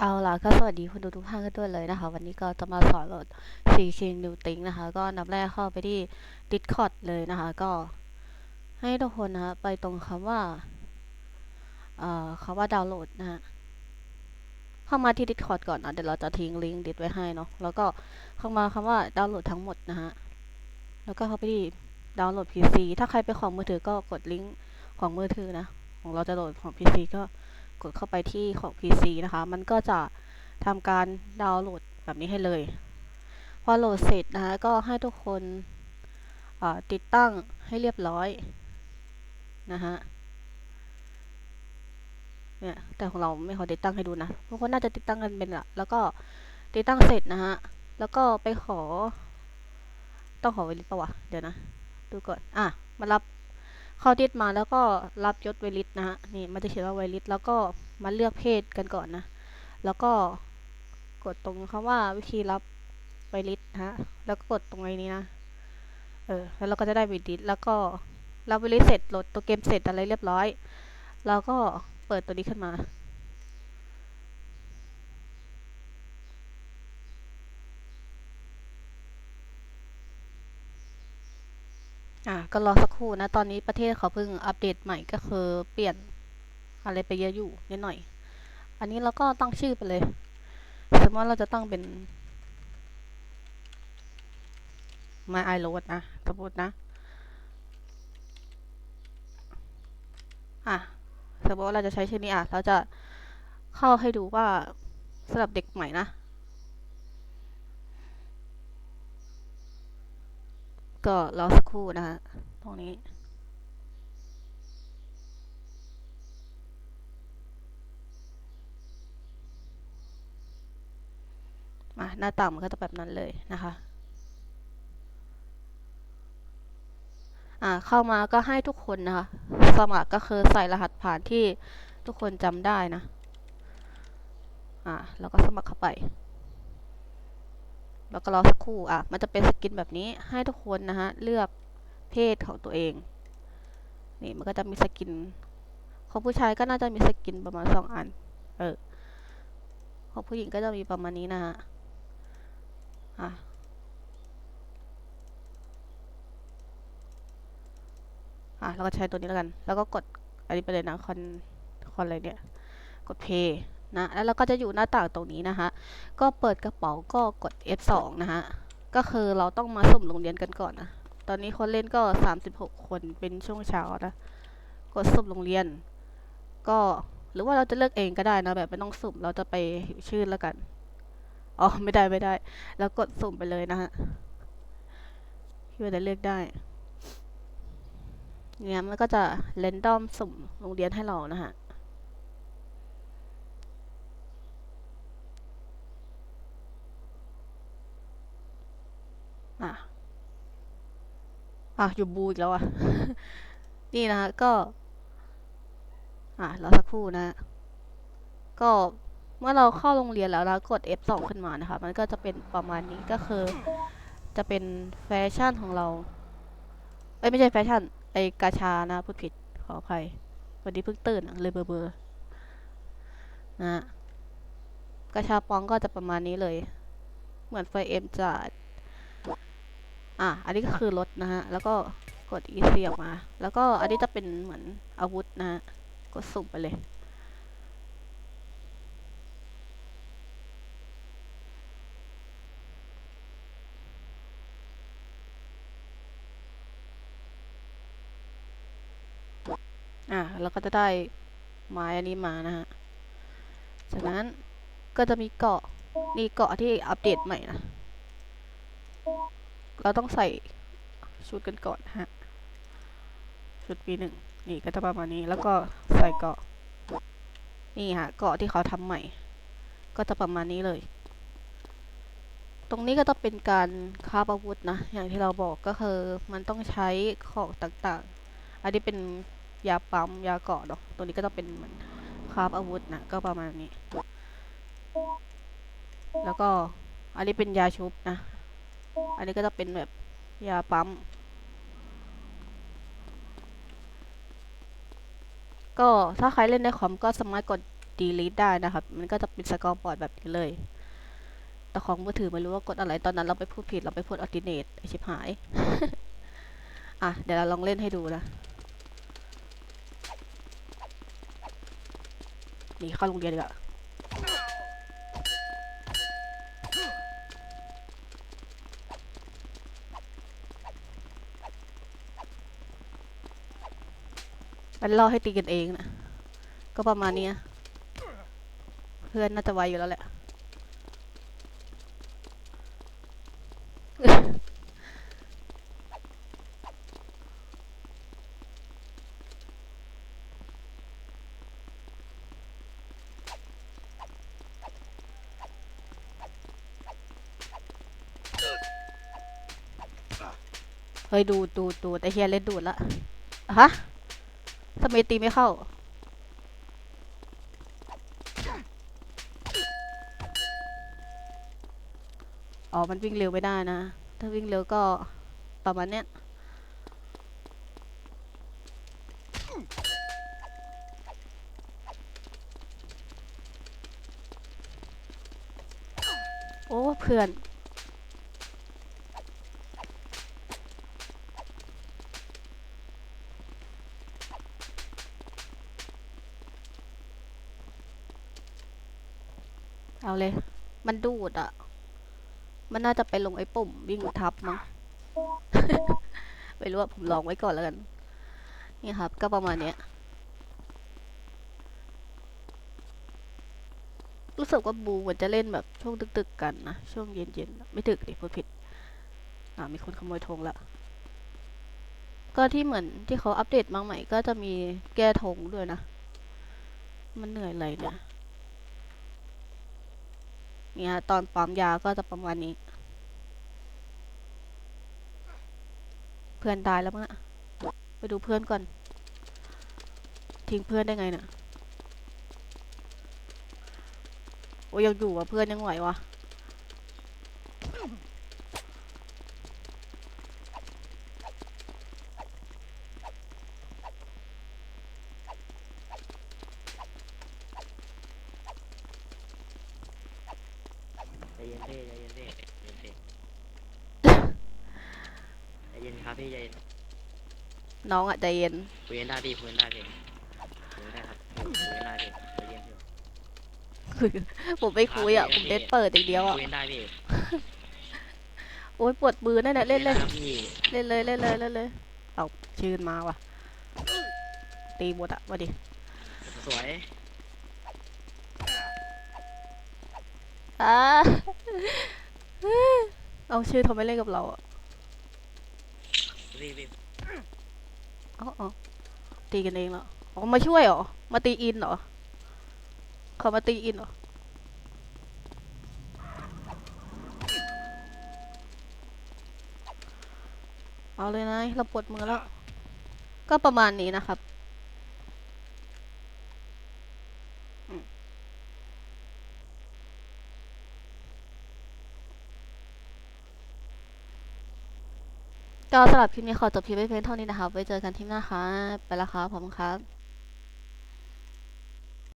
เอาล่ะก็สวัสดีคุณดูทุกท่านกันด้วยเลยนะคะ วันนี้ก็จะมาสอนโหลด c k New Thing นะคะ ก็นับแรกเข้าไปที่ Discord เลยนะคะ ก็ให้ทุกคนนะคะไปตรงคำว่าเอ่อคำว่าดาวน์โหลดนะฮะเข้ามาที่ Discord ก่อนนะเดี๋ยวเราจะทิ้งลิงก์ดิสไว้ให้เนาะแล้วก็เข้ามาคำว่าดาวน์โหลดทั้งหมดนะฮะแล้วก็เข้าไปที่ดาวน์โหลด PC ถ้าใครเป็นของมือถือก็กดลิงก์ของมือถือนะ ของเราจะโหลดของ PC ก็ กดเข้าไปที่ของ PC นะคะ มันก็จะทำการดาวน์โหลดแบบนี้ให้เลย พอโหลดเสร็จนะคะก็ให้ทุกคนติดตั้งให้เรียบร้อยนะฮะเนี่ยแต่ของเราไม่ขอติดตั้งให้ดูนะทุกคนน่าจะติดตั้งกันเป็นละแล้วก็ติดตั้งเสร็จนะฮะแล้วก็ไปขอ ต้องขอไวลิสปะวะเดี๋ยวนะ ดูก่อน อะ มารับ เข้าดิสมาแล้วก็รับยศไวลิสนะฮะนี่มันจะเขียนว่าไวลิสแล้วก็มาเลือกเพศกันก่อนนะ แล้วก็กดตรงคำว่าวิธีรับไวลิสฮะแล้วก็กดตรงไอ้นี้นะเออแล้วเราก็จะได้ไวลิสแล้วก็รับไวลิสเสร็จโหลดตัวเกมเสร็จอะไรเรียบร้อย แล้วก็เปิดตัวนี้ขึ้นมา อะก็รอสักครู่นะ ตอนนี้ประเทศเขาเพิ่งอัปเดตใหม่ก็คือเปลี่ยนอะไรไปเยอะอยู่นิดหน่อย อันนี้เราก็ตั้งชื่อไปเลย สมมติว่าเราจะตั้งเป็น My i Road นะ สมมตินะ อะ สมมติว่าเราจะใช้ชื่อนี้อะ เราจะเข้าให้ดูว่าสำหรับเด็กใหม่นะ ก็รอสักครู่นะฮะตรงนี้ มาหน้าต่างมันก็จะแบบนั้นเลยนะคะอ่าเข้ามาก็ให้ทุกคนนะคะ สมัครก็คือใส่รหัสผ่านที่ทุกคนจำได้นะ อ่า แล้วก็สมัครเข้าไป แล้วก็รอสักครู่อะมันจะเป็นสกินแบบนี้ให้ทุกคนนะฮะเลือกเพศของตัวเอง นี่มันก็จะมีสกิน ของผู้ชายก็น่าจะมีสกินประมาณสองอัน เออ ของผู้หญิงก็จะมีประมาณนี้นะฮะ อะอะเราก็ใช้ตัวนี้แล้วกัน แล้วก็กดอันนี้ไปเลยนะคอนคอนอะไรเนี่ย กด play นะแล้วเราก็จะอยู่หน้าต่างตรงนี้นะคะก็เปิดกระเป๋าก็กด F2 นะฮะก็คือเราต้องมาสุ่มโรงเรียนกันก่อนนะตอนนี้คนเล่นก็ 36 คนเป็นช่วงเช้านะกดสุ่มโรงเรียน ก็หรือว่าเราจะเลือกเองก็ได้นะแบบไม่ต้องสุ่มเราจะไปชื่อแล้วกันอ๋อไม่ได้ไม่ได้ แล้วกดสุ่มไปเลยนะฮะที่ว่าจะเลือกได้เนี่ยมันก็จะเรนดอมสุ่มโรงเรียนให้เรานะฮะ อะอยู่บูอีกแล้วอะ นี่นะฮะก็ อะรอสักครู่นะ ก็เมื่อเราเข้าโรงเรียนแล้วเรากด F2 ขึ้นมานะคะ มันก็จะเป็นประมาณนี้ก็คือ จะเป็นแฟชั่นของเรา เอ้ยไม่ใช่แฟชั่น ไอกาชานะพูดผิดขออภัย วันนี้เพิ่งตื่นเลยเบอร์เบอร์นะฮะกาชาปองก็จะประมาณนี้เลย เหมือนไฟเอ็มจะ อะอันนี้ก็คือรถนะฮะ แล้วก็กด EC ออกมา แล้วก็อันนี้จะเป็นเหมือนอาวุธนะฮะ กดสุ่มไปเลย อะเราก็จะได้ไม้อันนี้มานะฮะ จากนั้นก็จะมีเกาะนี่เกาะที่อัปเดตใหม่นะ เราต้องใส่ชุดกันก่อนนะฮะ ชุดปีหนึ่งนี่ก็จะประมาณนี้ แล้วก็ใส่เกาะ นี่ฮะ เกาะที่เขาทำใหม่ ก็จะประมาณนี้เลย ตรงนี้ก็จะเป็นการคาอาวุธนะ อย่างที่เราบอกก็คือ มันต้องใช้ของต่างๆ อันนี้เป็นยาปั๊มยาเกาะเนาะ ตรงนี้ก็จะเป็นเหมือนคาอาวุธนะ ก็ประมาณนี้ แล้วก็อันนี้เป็นยาชุบนะ อันนี้ก็จะเป็นแบบยาปั๊ม ก็ถ้าใครเล่นในคอมก็สามารถกด delete ได้นะครับ มันก็จะเป็นสกอร์บอร์ดแบบนี้เลย แต่ของมือถือไม่รู้ว่ากดอะไร ตอนนั้นเราไปพูดผิด เราไปพูด alternate ไอชิบหาย อะ เดี๋ยวเราลองเล่นให้ดูนะ นี่เข้าโรงเรียนดีกว่า มันล่อให้ตีกันเองนะก็ประมาณนี้เพื่อนน่าจะไวอยู่แล้วแหละเฮ้ยดูดดูดดูดไอเฮียเล่นดูดละฮะำไมตีไม่เข้า อ๋อ มันวิ่งเร็วไม่ได้นะ ถ้าวิ่งเร็วก็ประมาณเนี้ยโอ้ เพื่อน เลย มันดูดอะมันน่าจะไปลงไอ้ปุ่มวิ่งทับมั้ง ไม่รู้ว่าผมลองไว้ก่อนแล้วกัน นี่ครับ ก็ประมาณเนี้ย รู้สึกว่าบูมันจะเล่นแบบช่วงตึกๆกันนะ ช่วงเย็นๆ ไม่ตึกดิพูดผิด อ่ามีคนขโมยธงละ ก็ที่เหมือนที่เขาอัปเดตมาใหม่ก็จะมีแก้ธงด้วยนะ มันเหนื่อยอะไรเนี่ย เนี่ยตอนปั๊มยาก็จะประมาณนี้ เพื่อนตายแล้วมั้งอะไปดูเพื่อนก่อน ทิ้งเพื่อนได้ไงเนี่ยโอ้ยยังอยู่วะเพื่อนยังไหววะใจเย็นพี่ใจเย็นพี่ใจเย็นพี่ใจเย็น ครับพี่ใจเย็นน้องอะใจเย็น คุยกันได้พี่คุยกันได้พี่คุยกันได้ครับคุยกันได้พี่ใจเย็นพี่ผมไม่คุยอะผมเล่นเปิดอย่างเดียวอะคุยกันได้พี่โอ้ยปวดมือนั่นแหละเล่นเล่นคุยกัได้ครับพี่เล่นเลยเล่นเลยเล่นเลย เอาชื่นมาว่ะ ตีหมดอะมาดิ สวยอ่าเอาชื่อทำไมเล่นกับเราอะ พี่พี่เอ๋อตีกันเองเหรออ๋อมาช่วยเหรอ มาตีอินเหรอ เขามาตีอินเหรอ เอาเลยนะ เราปวดมือแล้ว ก็ประมาณนี้นะครับ อืม ก็สำหรับคลิปนี้ขอจบคลิปไว้เพียงเท่านี้นะครับ ไว้เจอกันคลิปหน้าครับ ไปแล้วครับผมครับ